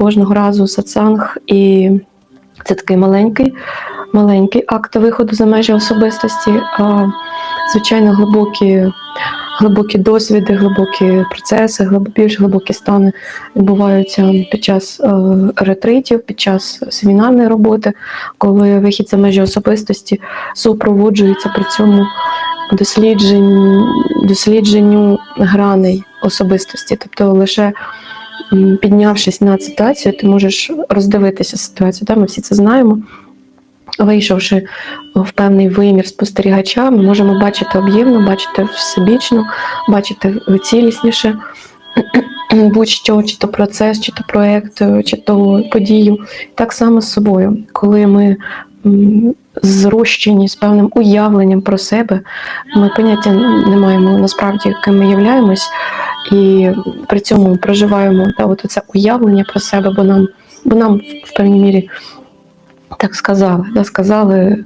кожного разу сатсанг, і це такий маленький, маленький акт виходу за межі особистості. А, звичайно, глибокі, глибокі досвіди, глибокі процеси, більш глибокі стани відбуваються під час е, ретритів, під час семінарної роботи, коли вихід за межі особистості супроводжується при цьому досліджень, дослідженню граней особистості. Тобто лише піднявшись над ситуацією, ти можеш роздивитися ситуацію. Та? Ми всі це знаємо. Вийшовши в певний вимір спостерігача, ми можемо бачити об'ємно, бачити всебічно, бачити цілісніше будь-що, чи то процес, чи то проєкт, чи то подію. Так само з собою, коли ми зрощені з певним уявленням про себе, ми поняття не маємо насправді, ким ми являємось, і при цьому проживаємо та, от це уявлення про себе, бо нам, бо нам в певній мірі так сказали, да, сказали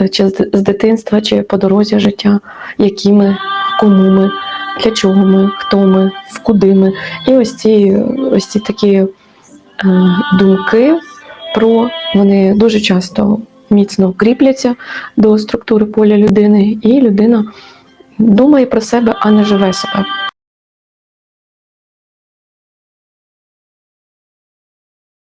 е, чи з дитинства, чи по дорозі життя, які ми, кому ми, для чого ми, хто ми, в куди ми. І ось ці, ось ці такі е, думки про вони дуже часто міцно кріпляться до структури поля людини, і людина думає про себе, а не живе себе.